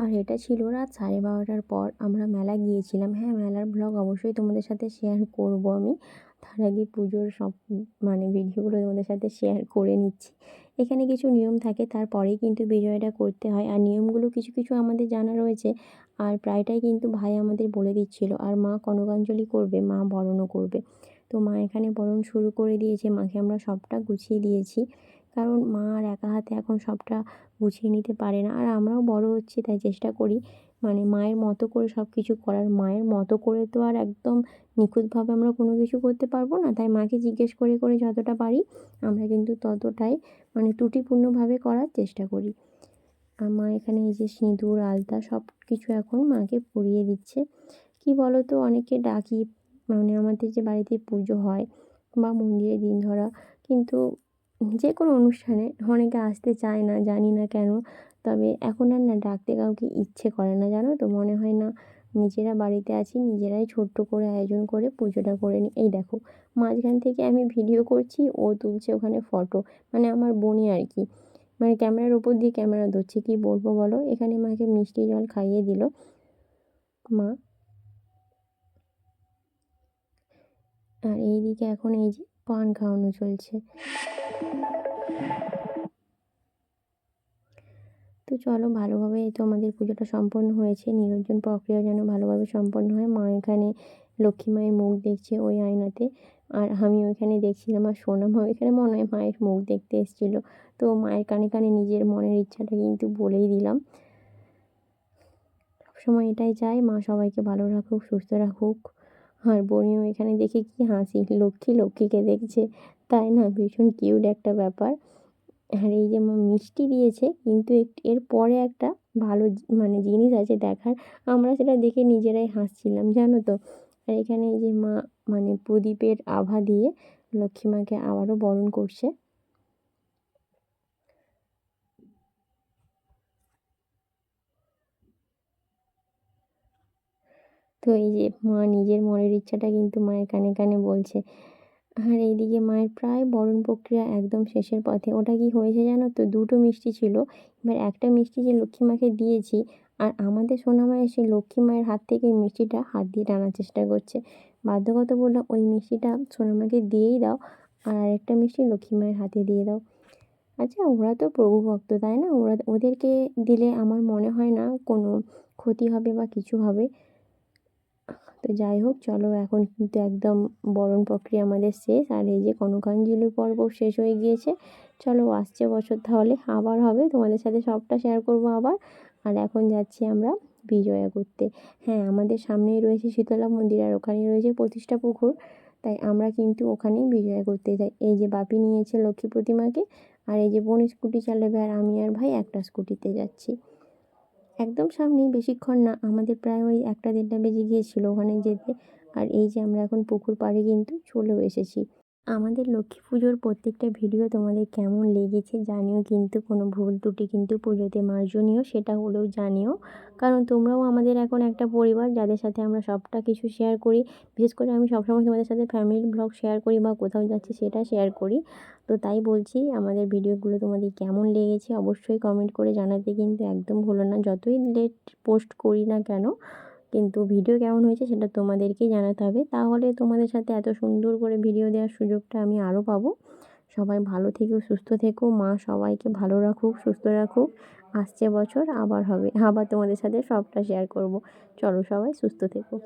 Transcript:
আর এটা ছিল রাত সাড়ে বারোটার পর আমরা মেলা গিয়েছিলাম। হ্যাঁ মেলার ব্লগ অবশ্যই তোমাদের সাথে শেয়ার করব আমি। তার আগে পুজোর সব মানে ভিডিওগুলো তোমাদের সাথে শেয়ার করে নিচ্ছি। এখানে কিছু নিয়ম থাকে, তারপরেই কিন্তু বিজয়টা করতে হয়। আর নিয়মগুলো কিছু কিছু আমাদের জানা রয়েছে। আর প্রায়টাই কিন্তু ভাই আমাদের বলে দিচ্ছিল। আর মা কনকাঞ্জলি করবে, মা বরণও করবে। তো মা এখানে বরণ শুরু করে দিয়েছে। মাকে আমরা সবটা গুছিয়ে দিয়েছি। কারণ মা আর একা হাতে এখন সবটা গুছিয়ে নিতে পারে না। আর আমরাও বড় হচ্ছি, তাই চেষ্টা করি মানে মায়ের মতো করে সব কিছু করার। মায়ের মতো করে তো আর একদম নিখুঁতভাবে আমরা কোনো কিছু করতে পারব না। তাই মাকে জিজ্ঞেস করে করে যতটা পারি, আমরা কিন্তু ততটাই মানে ত্রুটিপূর্ণভাবে করার চেষ্টা করি। আর মা এখানে এই যে সিঁদুর, আলতা সব কিছু এখন মাকে পরিয়ে দিচ্ছে। কি বলো তো অনেকে ডাকি মানে আমাদের যে বাড়িতে পুজো হয় বা মন্দিরে দিন ধরা, কিন্তু যে কোনো অনুষ্ঠানে অনেকে আসতে চায় না, জানি না কেন। তবে এখন আর না, ডাকতে কাউকে ইচ্ছে করে না, জানো তো? মনে হয় না, নিজেরা বাড়িতে আছি, নিজেরাই ছোট্ট করে আয়োজন করে পুজোটা করে নিই এই দেখো, মাঝখান থেকে আমি ভিডিও করছি, ও তুলছে ওখানে ফটো মানে আমার বোনই আর কি। মানে ক্যামেরার ওপর দিয়ে ক্যামেরা ধরছে, কী বলব বলো? এখানে মাকে মিষ্টি জল খাইয়ে দিল। মা। আর এইদিকে এখন এই যে পান খাওয়ানো চলছে। তো চলো ভালোভাবে তো আমাদের পুজোটা সম্পন্ন হয়েছে। নিরঞ্জন প্রক্রিয়া যেন ভালোভাবে সম্পন্ন হয়। মা এখানে লক্ষ্মী মায়ের মুখ দেখছে ওই আয়নাতে। আর আমি ওইখানে দেখছিলাম আর সোনামা ওইখানে মনে হয় মায়ের মুখ দেখতে এসেছিল। তো মায়ের কানে কানে নিজের মনের ইচ্ছাটা কিন্তু বলেই দিলাম। সবসময় এটাই চাই। মা সবাইকে ভালো রাখুক, সুস্থ রাখুক। আর বনিও এখানে দেখে কি হাসি, লক্ষ্মী লক্ষ্মীকে দেখছে। তাই না? ভীষণ কিউট একটা ব্যাপার। আর এই যে মিষ্টি দিয়েছে, কিন্তু এর পরে একটা ভালো মানে জিনিস আছে দেখার। আমরা সেটা দেখে নিজেরাই হাসছিলাম, জানো তো? আর এখানে এই যে মা মানে প্রদীপের আভা দিয়ে লক্ষ্মী মাকে আবারও বরণ করছে। তো এই যে মা নিজের মনের ইচ্ছাটা কিন্তু মায়ের কানে কানে বলছে। আর এইদিকে মায়ের প্রায় বরণ প্রক্রিয়া একদম শেষের পথে। ওটা কি হয়েছে জানো তো? দুটো মিষ্টি ছিল। এবার একটা মিষ্টি যে লক্ষ্মী মাকে দিয়েছি, আর আমাদের সোনামা এসে লক্ষ্মী মায়ের হাত থেকে মিষ্টিটা হাত দিয়ে টানার চেষ্টা করছে। বাধ্যগত বললাম, ওই মিষ্টিটা সোনামাকে দিয়েই দাও, আর আরেকটা মিষ্টি লক্ষ্মী মায়ের হাতে দিয়ে দাও। আচ্ছা ওরা তো প্রভু ভক্ত, তাই না? ওরা, ওদেরকে দিলে আমার মনে হয় না কোনো ক্ষতি হবে বা কিছু হবে। যাই হোক, চলো এখন কিন্তু একদম বরণ প্রক্রিয়া আমাদের শেষ। আর এই যে কনকাঞ্জলি পর্ব শেষ হয়ে গিয়েছে, চলো আসছে বছর তাহলে আবার হবে। তোমাদের সাথে সবটা শেয়ার করব আবার। আর এখন যাচ্ছি আমরা বিজয়া করতে। হ্যাঁ আমাদের সামনেই রয়েছে শীতলা মন্দির আর ওখানেই রয়েছে প্রতিষ্ঠা পুকুর। তাই আমরা কিন্তু ওখানেই বিজয়া করতে যাই। এই যে বাপি নিয়েছে লক্ষ্মী প্রতিমাকে, আর এই যে বোন স্কুটি চালাবে আর আমি আর ভাই একটা স্কুটিতে যাচ্ছি। একদম সামনেই বেশিক্ষণ না, আমাদের প্রায় ওই একটা দেড়টা বেজে গিয়েছিল ওখানে যেতে। আর এই যে আমরা এখন পুকুর পাড়ে কিন্তু চলেও এসেছি। আমাদের লক্ষ্মী পুজোর প্রত্যেকটা ভিডিও তোমাদের কেমন লেগেছে জানিও, কিন্তু কোনো ভুল ত্রুটি কিন্তু পুজোতে মার্জনীয়, সেটা হলেও জানিও। কারণ তোমরাও আমাদের এখন একটা পরিবার, যাদের সাথে আমরা সবটা কিছু শেয়ার করি। বিশেষ করে আমি সবসময় তোমাদের সাথে ফ্যামিলির ব্লগ শেয়ার করি বা কোথাও যাচ্ছি সেটা শেয়ার করি। তো তাই বলছি, আমাদের ভিডিওগুলো তোমাদের কেমন লেগেছে অবশ্যই কমেন্ট করে জানাতে কিন্তু একদম ভুলো না। যতই লেট পোস্ট করি না কেন কিন্তু ভিডিও কেমন হয়েছে সেটা তোমাদেরকেই জানাতে হবে। তাহলে তোমাদের সাথে এত সুন্দর করে ভিডিও দেওয়ার সুযোগটা আমি আরও পাবো। সবাই ভালো থেকো, সুস্থ থেকো, মা সবাইকে ভালো রাখুক, সুস্থ রাখুক। আসছে বছর, আবার হবে, আবার তোমাদের সাথে সবটা শেয়ার করব। চলো সবাই সুস্থ থেকো।